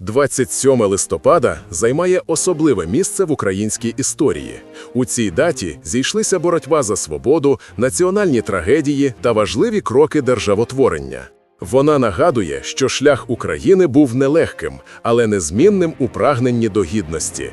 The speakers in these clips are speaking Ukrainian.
27 листопада займає особливе місце в українській історії. У цій даті зійшлися боротьба за свободу, національні трагедії та важливі кроки державотворення. Вона нагадує, що шлях України був нелегким, але незмінним у прагненні до гідності.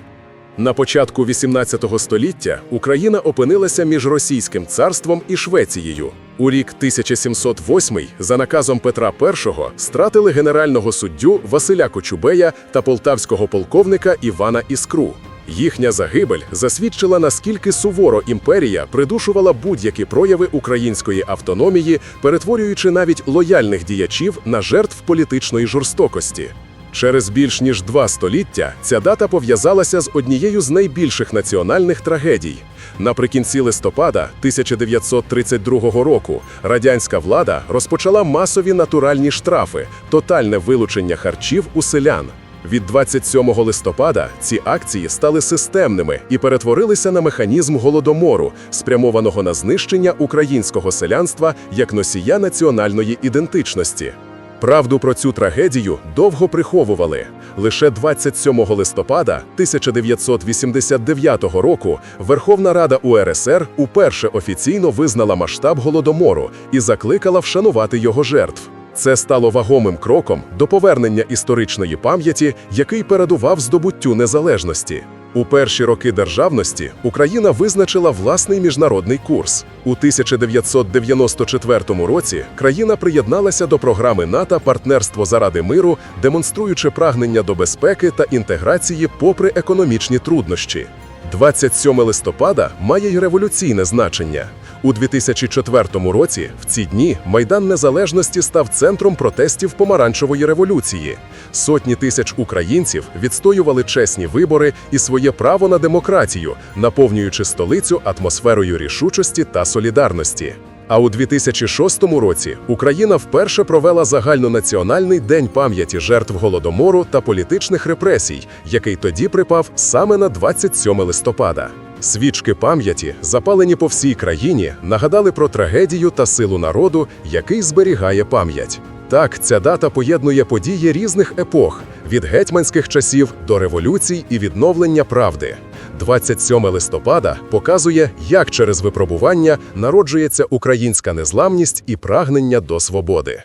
На початку XVIII століття Україна опинилася між Російським царством і Швецією. У рік 1708 за наказом Петра І стратили генерального суддю Василя Кочубея та полтавського полковника Івана Іскру. Їхня загибель засвідчила, наскільки суворо імперія придушувала будь-які прояви української автономії, перетворюючи навіть лояльних діячів на жертв політичної жорстокості. Через більш ніж два століття ця дата пов'язалася з однією з найбільших національних трагедій. Наприкінці листопада 1932 року радянська влада розпочала масові натуральні штрафи, тотальне вилучення харчів у селян. Від 27 листопада ці акції стали системними і перетворилися на механізм голодомору, спрямованого на знищення українського селянства як носія національної ідентичності. Правду про цю трагедію довго приховували. Лише 27 листопада 1989 року Верховна Рада УРСР уперше офіційно визнала масштаб голодомору і закликала вшанувати його жертв. Це стало вагомим кроком до повернення історичної пам'яті, який передував здобуттю незалежності. У перші роки державності Україна визначила власний міжнародний курс. У 1994 році країна приєдналася до програми НАТО Партнерство заради миру, демонструючи прагнення до безпеки та інтеграції попри економічні труднощі. 27 листопада має й революційне значення. У 2004 році в ці дні Майдан Незалежності став центром протестів помаранчевої революції. Сотні тисяч українців відстоювали чесні вибори і своє право на демократію, наповнюючи столицю атмосферою рішучості та солідарності. А у 2006 році Україна вперше провела загальнонаціональний день пам'яті жертв голодомору та політичних репресій, який тоді припав саме на 27 листопада. Свічки пам'яті, запалені по всій країні, нагадали про трагедію та силу народу, який зберігає пам'ять. Так, ця дата поєднує події різних епох від гетьманських часів до революцій і відновлення правди. 27 листопада показує, як через випробування народжується українська незламність і прагнення до свободи.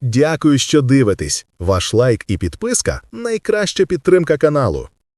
Дякую, що дивитесь. Ваш лайк і підписка найкраща підтримка каналу.